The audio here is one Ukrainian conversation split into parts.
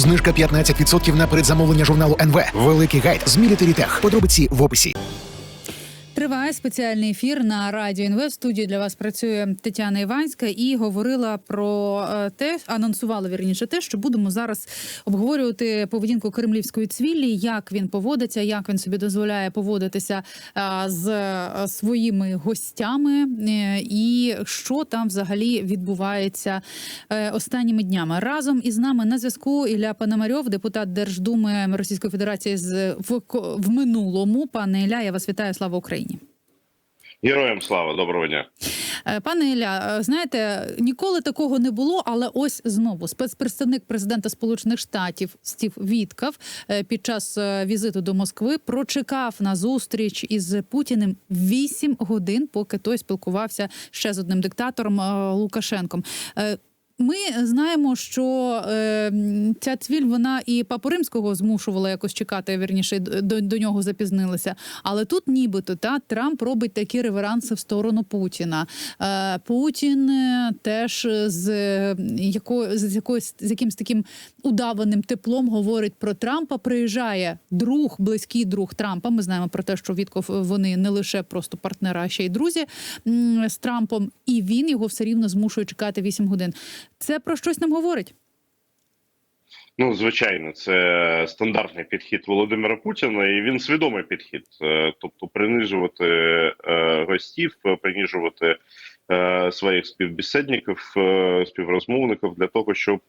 Знижка 15% на передзамовлення журналу НВ. Великий гайд з Military Tech. Подробиці в описі. Триває спеціальний ефір на радіо НВ. В студії для вас працює Тетяна Іванська і говорила про е, те, анонсувала вірніше те, що будемо зараз обговорювати поведінку кремлівської цвілі, як він поводиться, як він собі дозволяє поводитися е, з е, своїми гостями, і що там взагалі відбувається останніми днями. Разом із нами на зв'язку Ілля Пономарьов, депутат Держдуми Російської Федерації з в, в минулому. Пане Ілля, я вас вітаю. Слава Україні. Героям слава, доброго дня. Е, Пане Ілля, е, знаєте, ніколи такого не було, але ось знову спецпредставник президента Сполучених Штатів Стів Віткав е, під час візиту до Москви прочекав на зустріч із Путіним 8 годин, поки той спілкувався ще з одним диктатором Лукашенком. Е, Ми знаємо, що е, ця цвіль вона і папу римського змушувала якось чекати. Вірніше до, до нього запізнилися. Але тут, нібито, та Трамп робить такі реверанси в сторону Путіна. Е, Путін е, теж з е, якою з якоюсь з якимсь таким удаваним теплом говорить про Трампа. Приїжджає друг, близький друг Трампа. Ми знаємо про те, що Вітков вони не лише просто партнери, а ще й друзі з Трампом, і він його все рівно змушує чекати 8 годин. Це про щось нам говорить. Ну, звичайно, це стандартний підхід Володимира Путіна, і він свідомий підхід, Е, тобто принижувати е, гостів, принижувати е, своїх співбесідників, співрозмовників для того, щоб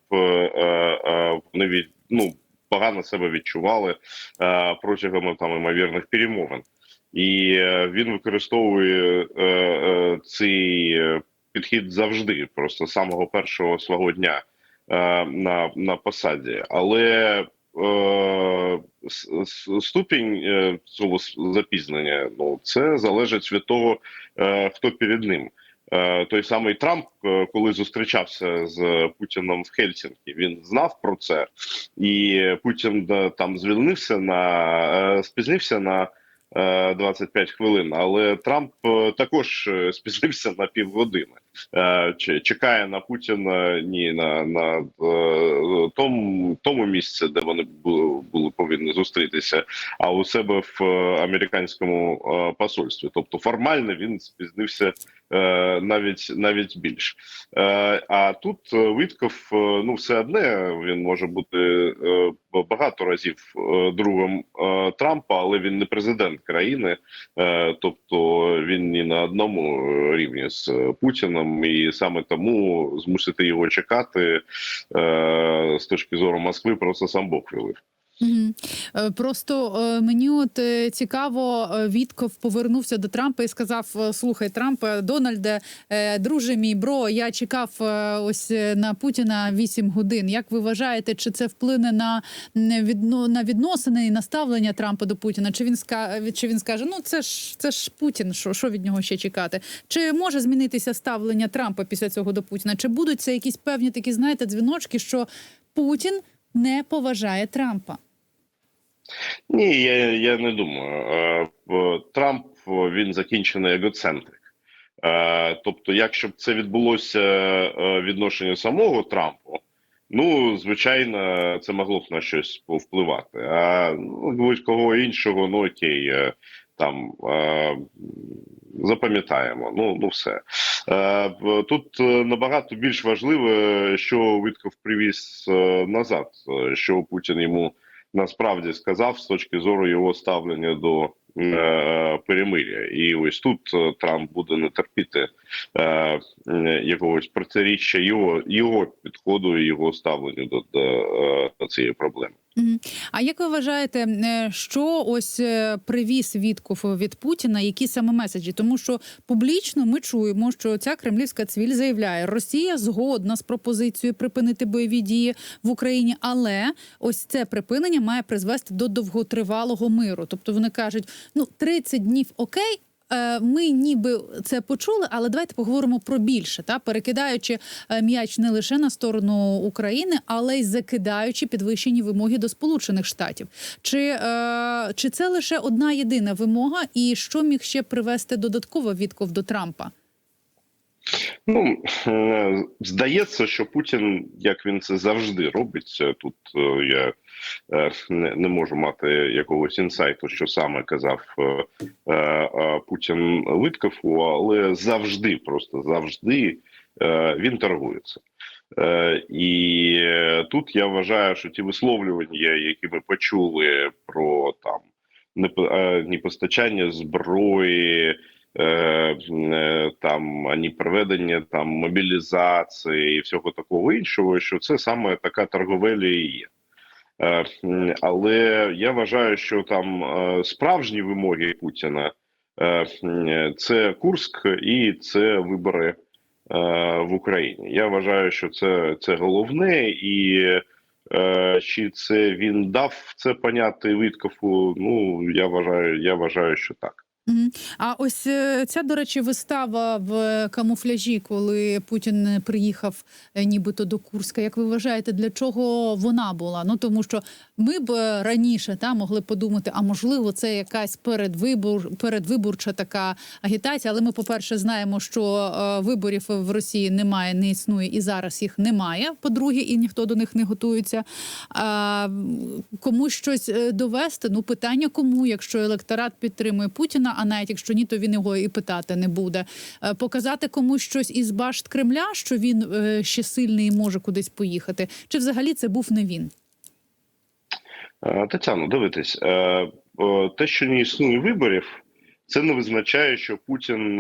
вони від ну погано себе відчували протягом там імовірних перемовин. І він використовує е, е, е, підхід завжди, просто з самого першого свого дня е, на, на посаді. Але е, ступінь е, цього запізнення ну це залежить від того, е, хто перед ним. Е, Той самий Трамп, е, коли зустрічався з Путіном в Хельсінкі, він знав про це, і Путін да, там звільнився на е, спізнився на е, 25 хвилин. Але Трамп е, також е, спізнився на півгодини. Е, Чекає на Путіна ні на, на е, тому, тому місці, де вони були, повинні зустрітися, а у себе в е, американському посольстві. Тобто формально він спізнився навіть навіть більш. А тут Вітков, е, ну все одне він може бути багато разів другом Трампа, але він не президент країни, тобто він ні на одному рівні з е, Путіним, і саме тому змусити його чекати е, з точки зору Москви просто сам Бог велив. Е, Просто е, мені от е, цікаво, Вітков повернувся до Трампа і сказав: Слухай, Трамп, Дональде, друже мій бро, я чекав ось на Путіна 8 годин. Як ви вважаєте, чи це вплине на на відносини і на ставлення Трампа до Путіна? Чи він чи він скаже, ну це ж це ж Путін, що, що від нього ще чекати? Чи може змінитися ставлення Трампа після цього до Путіна? Чи будуть це якісь певні такі, знаєте, дзвіночки, що Путін не поважає Трампа? Ні, я, я не думаю. Е, Трамп він закінчений егоцентрик. Е, Тобто, якщо б це відбулося е, відношенню самого Трампу, ну звичайно, це могло б на щось повпливати. А ну, будь-кого іншого, ну окей, там запам'ятаємо. Ну, ну все. Тут набагато більш важливе, що Витков привіз назад, що Путін йому насправді сказав з точки зору його ставлення до е, перемиря. І ось тут е, Трамп буде не терпіти е, е, якогось протиріччя його, його підходу і його ставленню до, до, е, до цієї проблеми. А як ви вважаєте, е, що ось е, привіз Вітков від Путіна, які саме меседжі? Тому що публічно ми чуємо, що ця кремлівська цвіль заявляє, Росія згодна з пропозицією припинити бойові дії в Україні, але ось це припинення має призвести до довготривалого миру. Тобто вони кажуть, ну 30 днів окей. Е, Ми ніби це почули, але давайте поговоримо про більше, та перекидаючи е, м'яч не лише на сторону України, але й закидаючи підвищені вимоги до Сполучених Штатів. Чи, е, чи це лише одна єдина вимога, і що міг ще привести додатково відков до Трампа? Ну е, здається, що Путін, як він це завжди робить, е, тут е, я не, не можу мати якогось інсайту, що саме казав Путін Литкову, але завжди, просто завжди він торгується. І тут я вважаю, що ті висловлювання, які ми почули про там непо- е, непостачання зброї, там ані проведення там мобілізації і всього такого іншого, що це саме така торговеля і є. Е, Але я вважаю, що там е, справжні вимоги Путіна е, це Курск і це вибори е, в Україні. Я вважаю, що це, це головне, і е, чи це він дав це поняти Виткову? Ну я вважаю, я вважаю, що так. А ось е, ця, до речі, вистава в камуфляжі, коли Путін приїхав е, нібито до Курська. Як ви вважаєте, для чого вона була? Ну тому що ми б е, раніше та могли подумати, а можливо, це якась передвибор, передвиборча така агітація. Але ми, по-перше, знаємо, що е, виборів в Росії немає, не існує і зараз їх немає. По-друге, і ніхто до них не готується. А комусь щось е, довести. Ну питання кому, якщо електорат підтримує Путіна, а навіть якщо ні, то він його і питати не буде. Е, Показати комусь щось із башт Кремля, що він е, ще сильний і може кудись поїхати. Чи взагалі це був не він? Е, Тетяно, дивитесь, е, те, що не існує виборів, це не визначає, що Путін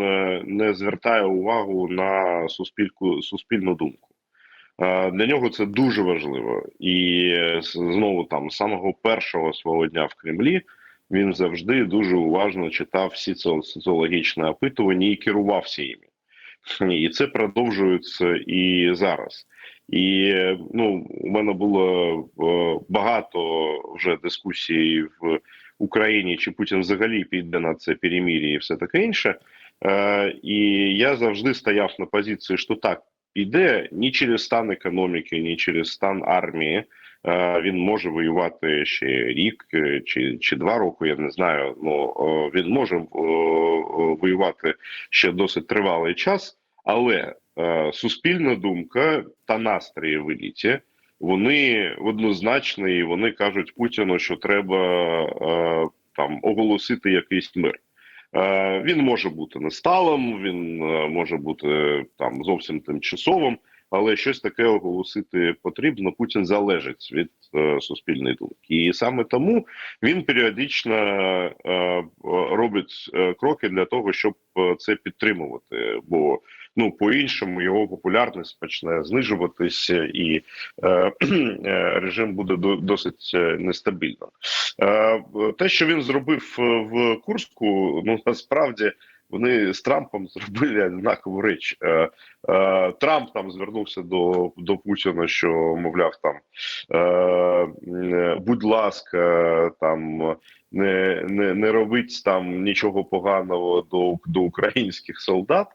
не звертає увагу на суспільку, суспільну думку. Для нього це дуже важливо, і знову там з самого першого свого дня в Кремлі він завжди дуже уважно читав всі соці- соціологічні опитування і керувався їми. І це продовжується і зараз. І ну, у мене було е, багато вже дискусій в Україні, чи Путін взагалі піде на це перемір'я і все таке інше. Е, І я завжди стояв на позиції, що так піде ні через стан економіки, ні через стан армії. Е, Він може воювати ще рік е, чи, чи два роки. Я не знаю. Ну е, він може воювати ще досить тривалий час, але суспільна думка та настрої в еліті вони однозначні, і вони кажуть Путіну, що треба там оголосити якийсь мир. Він може бути несталим, він може бути там зовсім тимчасовим, але щось таке оголосити потрібно. Путін залежить від е, суспільної думки, і саме тому він періодично е, е, робить е, кроки для того, щоб е, це підтримувати. Бо ну по-іншому його популярність почне знижуватися, і е, е, режим буде до, досить нестабільним. Е, те, що він зробив в Курську, ну насправді. Вони з Трампом зробили однакову річ. Е, е, Трамп там звернувся до, до Путіна, що мовляв, там е, будь ласка, там не, не, не робить там нічого поганого до, до українських солдат.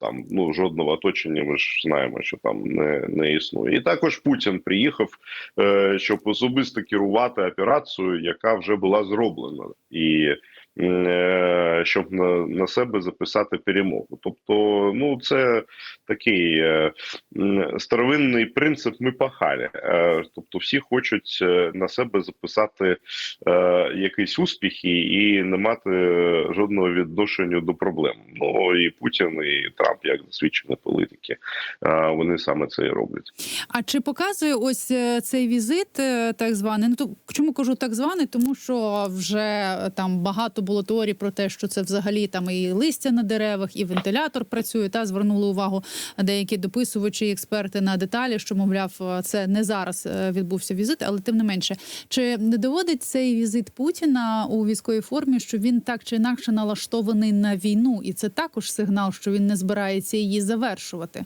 Там ну жодного оточення. Ми ж знаємо, що там не, не існує. І також Путін приїхав, щоб особисто керувати операцією, яка вже була зроблена, і щоб на, себе записати перемогу. Тобто, ну це такий е, старовинний принцип. Ми пахалі. Е, тобто, всі хочуть е, на себе записати е, якісь успіхи і не мати жодного відношення до проблем. Ну і Путін, і Трамп, як досвідчені політики, е, вони саме це і роблять. А чи показує ось е, цей візит, е, так званий? Ну то чому кажу так званий? Тому що вже е, там багато було теорій про те, що це взагалі там і листя на деревах, і вентилятор працює. Та звернули увагу деякі дописувачі, експерти на деталі, що мовляв, е, це не зараз е, відбувся візит, але тим не менше, чи не доводить цей візит Путіна у військовій формі, що він так чи інакше налаштований на війну, і це також сигнал, що він не збирається її завершувати?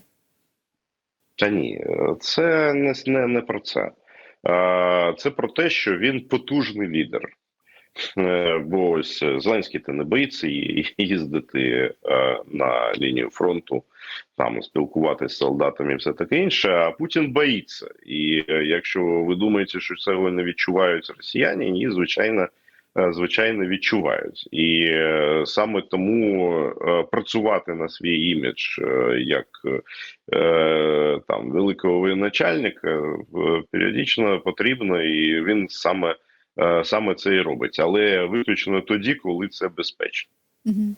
Та ні, е, це не, не, не про це. Це про те, що він потужний лідер. Е, Бо ось е, Зеленський та не боїться їздити е, на лінію фронту, там спілкуватися з солдатами і все таке інше. А Путін боїться. І якщо ви думаєте, що цього не відчувають росіяни, ні, звичайно, звичайно відчувають, і саме тому працювати на свій імідж як там великого воєначальника періодично потрібно, і він саме, саме це і робить, але виключно тоді, коли це безпечно. Мгм.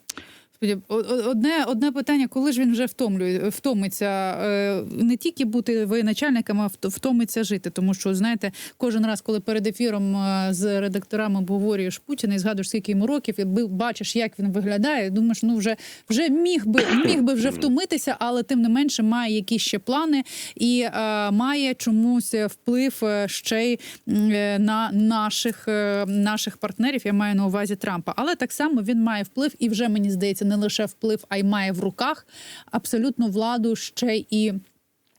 Одне, одне питання, коли ж він вже втомлює, втомиться е, не тільки бути воєначальником, а втомиться жити. Тому що, знаєте, кожен раз, коли перед ефіром е, з редакторами обговорюєш Путіна і згадуєш, скільки йому років, і бачиш, як він виглядає, думаєш, ну вже, вже міг би міг би вже втомитися, але тим не менше має якісь ще плани і е, має чомусь вплив е, ще й на наших, наших партнерів. Я маю на увазі Трампа. Але так само він має вплив, і вже мені здається, не лише вплив, а й має в руках абсолютну владу ще і.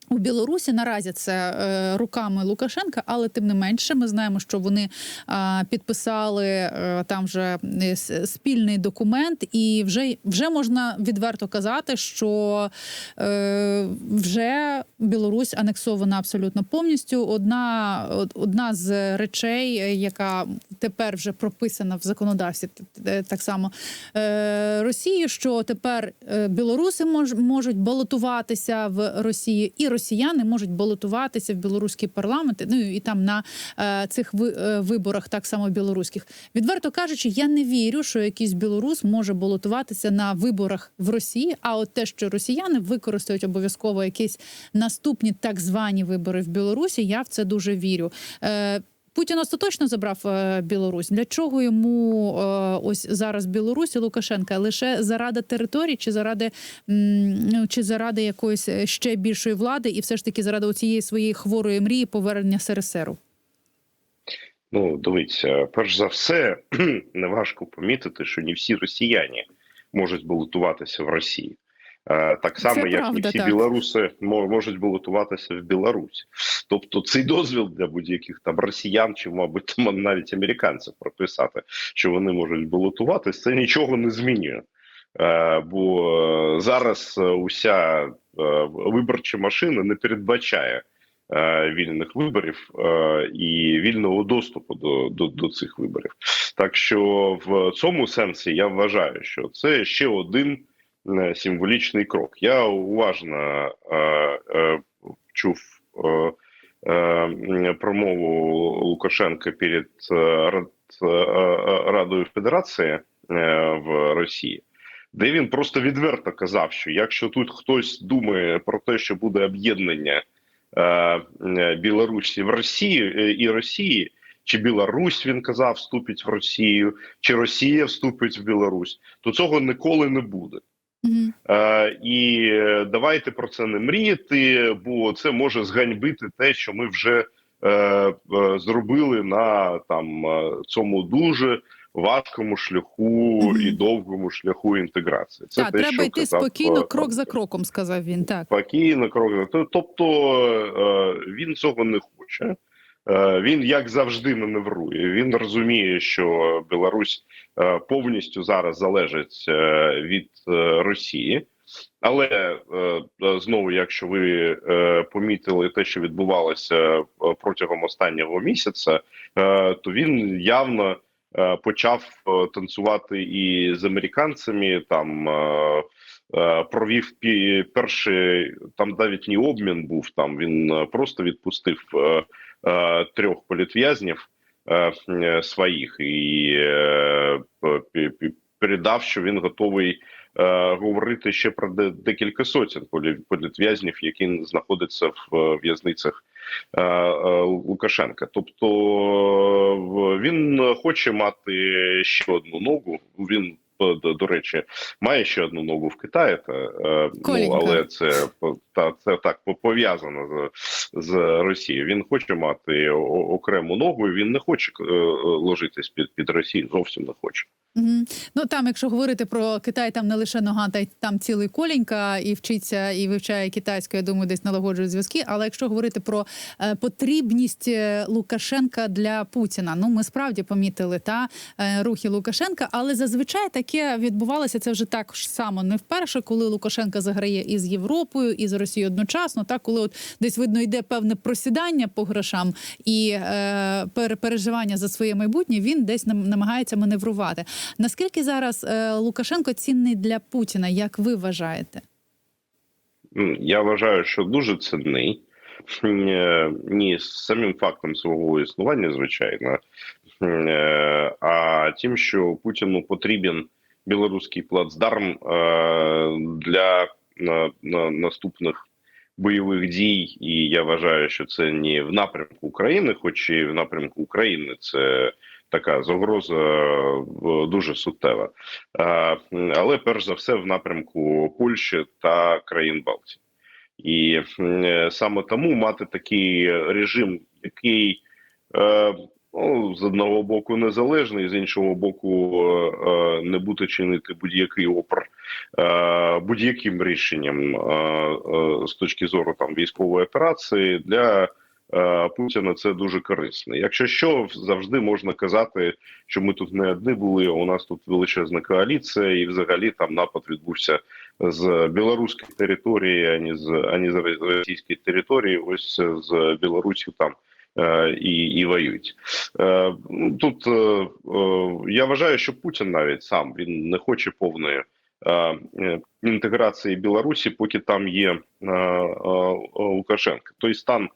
У Білорусі наразі це е, руками Лукашенка, але тим не менше, ми знаємо, що вони підписали е, там вже е, спільний документ, і вже, вже можна відверто казати, що вже Білорусь анексована абсолютно повністю. Одна, одна з речей, яка тепер вже прописана в законодавстві, так само Росії, що тепер білоруси мож, можуть балотуватися в Росії, і росіяни можуть балотуватися в білоруський парламент. Ну і там на е, цих е, виборах, так само білоруських. Відверто кажучи, я не вірю, що якийсь білорус може балотуватися на виборах в Росії. А от те, що росіяни використають обов'язково якісь наступні так звані вибори в Білорусі, я в це дуже вірю. Е, Путін остаточно забрав е, Білорусь. Для чого йому е, ось зараз Білорусь і Лукашенка? Лише заради території, чи заради ну, чи заради якоїсь е, ще більшої влади, і все ж таки заради цієї своєї хворої мрії повернення СРСРу? Ну, дивіться, перш за все, неважко помітити, що не всі росіяни можуть балотуватися в Росії. Е, Так само, Це як правда, не всі так. білоруси мо- можуть балотуватися в Білорусі. Тобто цей дозвіл для будь-яких там росіян чи, мабуть, там навіть американців прописати, що вони можуть балотуватися, це нічого не змінює. Е, Бо е, зараз уся виборча машина не передбачає вільних виборів і вільного доступу до, до, до цих виборів. Так що в цьому сенсі я вважаю, що це ще один символічний крок. Я уважно е, е, чув е, е, промову Лукашенка перед е, Рад- е, е, Радою Федерації е, в Росії. Де він просто відверто казав, що якщо тут хтось думає про те, що буде об'єднання е, е, Білорусі в Росії е, і Росії, чи Білорусь він казав, вступить в Росію, чи Росія вступить в Білорусь, то цього ніколи не буде. Е, і е, давайте про це не мріяти, бо це може зганьбити те, що ми вже е, е, зробили на там е, цьому дуже важкому шляху Мгм. і довгому шляху інтеграції. Це Так, те, треба що йти казав, спокійно, крок за кроком, сказав він. Так. Спокійно, крок за кроком. Тобто е, він цього не хоче. Е, Він як завжди маневрує. Він розуміє, що Білорусь е, повністю зараз залежить е, від Росії. Але знову, якщо ви помітили те, що відбувалося протягом останнього місяця, то він явно почав танцювати і з американцями. Там провів перший там навіть не обмін був. Там він просто відпустив трьох політв'язнів е, е, своїх і передав, що він готовий е, говорити ще про декілька сотень полі- політв'язнів, які знаходяться в е, в'язницях е, Лукашенка. Тобто він хоче мати ще одну ногу. Він до, до речі, має ще одну ногу в Китаї, та, е, ну, але це та це так по- пов'язано з, з Росією. Він хоче мати окрему ногу. і Він не хоче е, ложитись під під Росію. Зовсім не хоче. Мгм. Ну там, якщо говорити про Китай, там не лише нога, та й там цілий коленька і вчиться і вивчає китайську, я думаю, десь налагоджує зв'язки. Але якщо говорити про е, потрібність е, Лукашенка для Путіна, ну ми справді помітили та е, рухи Лукашенка, але зазвичай таке відбувалося це вже так само не вперше, коли Лукашенка заграє із Європою і з Росією одночасно, так коли от десь видно йде певне просідання по грошам і е, переживання за своє майбутнє, він десь нам- намагається маневрувати. Наскільки зараз е, Лукашенко цінний для Путіна, як ви вважаєте? Я вважаю, що дуже цінний. Е, Ні, самим фактом свого існування, звичайно, е, а тим, що Путіну потрібен білоруський плацдарм для на, на наступних бойових дій. І я вважаю, що це не в напрямку України, хоч і в напрямку України це така загроза е, дуже суттєва. Е, але перш за все в напрямку Польщі та країн Балтії. І е, саме тому мати такий режим, який ну, з одного боку незалежний, з іншого боку, не буде чинити будь-який опір е, будь-яким рішенням з точки зору там військової операції для Путіна це дуже корисно. Якщо що, завжди можна казати, що ми тут не одні були. У нас тут величезна коаліція, і взагалі там напад відбувся з білоруської території, ані з ані з російської території. Ось з Білорусі там. е, І, і воюють Е, тут. е, е, Я вважаю, що Путін навіть сам він не хоче повної е, е, інтеграції Білорусі, поки там є е, е, Лукашенко. Той стан, е,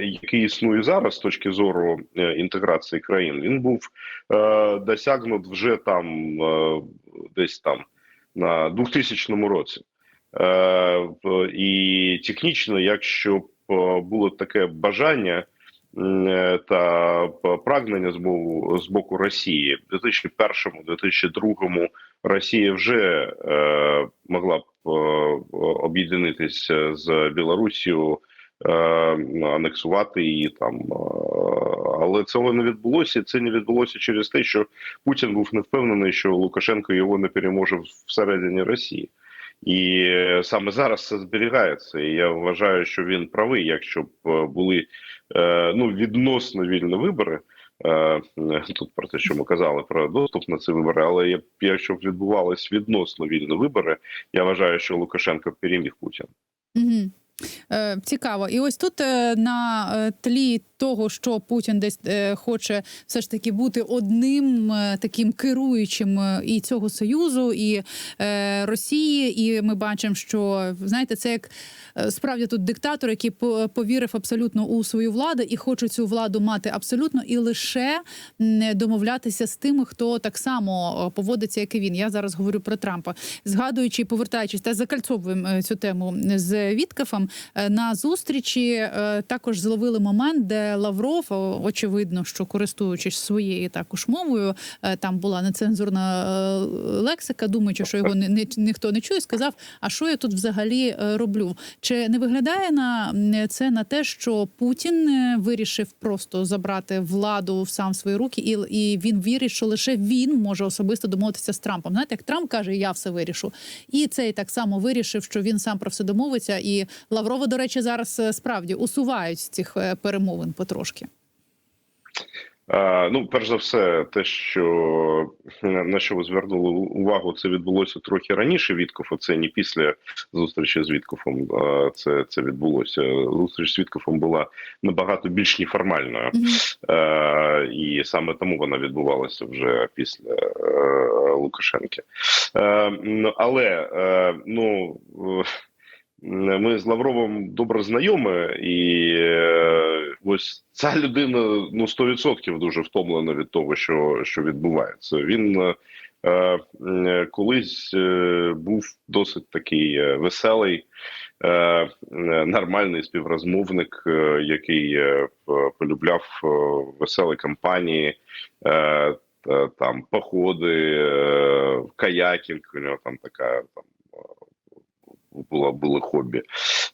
який існує зараз з точки зору е, інтеграції країн, він був е, досягнут вже там е, десь там на 2000 році. Е, і технічно, якщо б е, було таке бажання е, та прагнення з боку, Росії, в 2001-2002 Росія вже е, могла б е, об'єднатися з Білорусією, е, анексувати її там, е, але цього не відбулося. Це не відбулося через те, що Путін був не впевнений, що Лукашенко його не переможе всередині Росії. І е, саме зараз це зберігається. І я вважаю, що він правий, якщо б е, були е, ну відносно вільні вибори. е, Тут про те, що ми казали про доступ на ці вибори, але якщо б відбувались відносно вільні вибори, я вважаю, що Лукашенко переміг Путіна. Угу. Е, цікаво, і ось тут е, на е, тлі того, що Путін десь хоче все ж таки бути одним таким керуючим і цього союзу, і Росії. І ми бачимо, що знаєте, це як справді тут диктатор, який по- повірив абсолютно у свою владу і хоче цю владу мати абсолютно і лише домовлятися з тими, хто так само поводиться, як і він. Я зараз говорю про Трампа, згадуючи повертаючись та закальцовуємо цю тему з Віткафом. Е, На зустрічі е, також зловили момент, де Лавров, очевидно, що користуючись своєю також мовою, е, там була нецензурна лексика, думаючи, що його ні- ніхто не чує, сказав: а що я тут взагалі роблю? Чи не виглядає на це на те, що Путін вирішив просто забрати владу в сам свої руки, і, і він вірить, що лише він може особисто домовитися з Трампом. Знаєте, як Трамп каже, я все вирішу, і цей так само вирішив, що він сам про все домовиться. І Лаврова, до речі, зараз е, справді усувають з цих е, перемовин потрошки. Ну, перш за все, те, що на що ви звернули увагу, це відбулося трохи раніше. Віткофа це не після зустрічі з Віткофом. Це це відбулося. Зустріч з Віткофом була набагато більш неформальною, Мгм. Е, і саме тому вона відбувалася вже після е, Лукашенки. Але ну. Ми з Лавровим добре знайомі, і е, ось ця людина ну 100% дуже втомлена від того, що, що відбувається. Він е, е, колись е, був досить такий веселий, е, нормальний співрозмовник, який полюбляв веселі кампанії. Е, там походи, каякінг, у нього там така там була було хобі.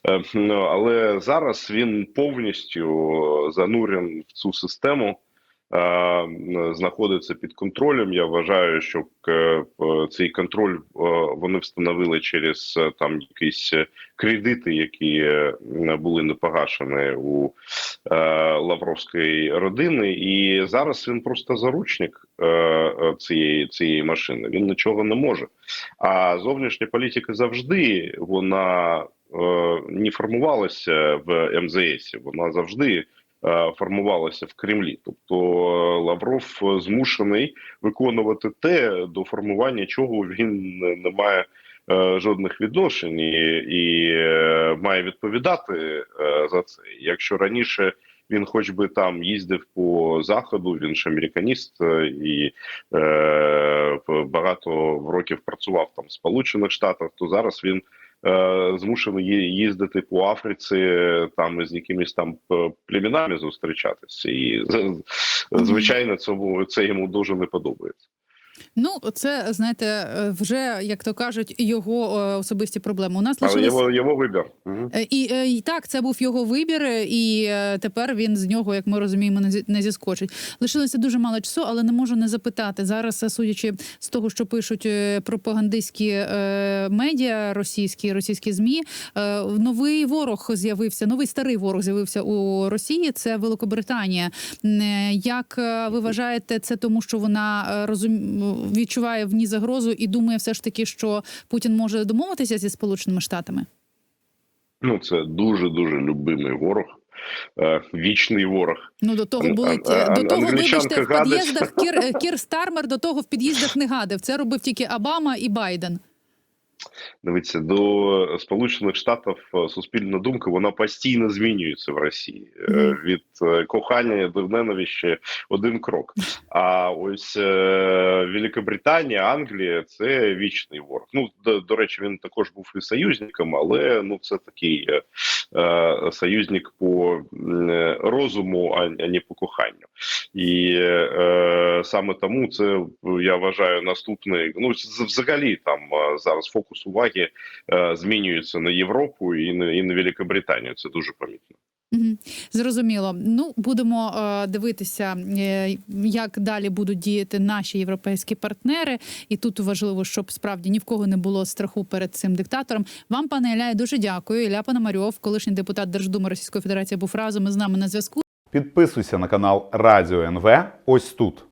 Е, ну, але зараз він повністю занурен в цю систему. Е, знаходиться під контролем. Я вважаю, що е, цей контроль е, вони встановили через е, там якісь е, кредити, які е, були не погашені у е, Лавровської родини, і зараз він просто заручник е, е, цієї цієї машини. Він нічого не може. А зовнішня політика завжди вона е, не формувалася в МЗС, вона завжди е, формувалася в Кремлі. Тобто е, Лавров е, змушений виконувати те, до формування чого він не- має е, жодних відношень і, і е, має відповідати е, за це. Якщо раніше він, хоч би там їздив по заходу, він ж американіст е, і е, багато років працював там в Сполучених Штатах, то зараз він е, змушений їздити по Африці, е, там із якимись там племінами зустрічатися, і звичайно, цьому це йому дуже не подобається. Ну, це знаєте, е, вже як то кажуть, його е, особисті проблеми. У нас Але лишилось... його, його вибір. Е, І, і так, це був його вибір, і тепер він з нього, як ми розуміємо, не зі- не зіскочить. Лишилося дуже мало часу, але не можу не запитати зараз, судячи з того, що пишуть пропагандистські медіа, російські російські змі. Новий ворог з'явився, новий старий ворог з'явився у Росії. Це Великобританія. Як ви вважаєте, це тому, що вона розум... відчуває в ній загрозу і думає, все ж таки, що Путін може домовитися зі Сполученими Штатами? Ну це дуже дуже любимий ворог, е, вічний ворог. Ну до того були а, до того, вибачте, в під'їздах Кір, е, Кір Стармер до того в під'їздах не гадив. Це робив тільки Обама і Байден. Дивіться, до Сполучених Штатів е, суспільна думка вона постійно змінюється в Росії mm. Від е, кохання до ненавищі один крок. А ось Великобританія, Англія це вічний ворог. Ну до, до речі, він також був і союзником, але ну це такий союзник по е, розуму, а, не по коханню. І е, саме тому це я вважаю наступний. Ну взагалі там е, зараз фокус уваги е, змінюється на Європу і на і на Великобританію. Це дуже помітно. Зрозуміло. Ну будемо е, дивитися, е, як далі будуть діяти наші європейські партнери. І тут важливо, щоб справді ні в кого не було страху перед цим диктатором. Вам, пане Ілля, я дуже дякую. Ілля Пономарьов, колишній депутат Держдуми Російської Федерації, був разом із нами на зв'язку. Підписуйся на канал Радіо НВ ось тут.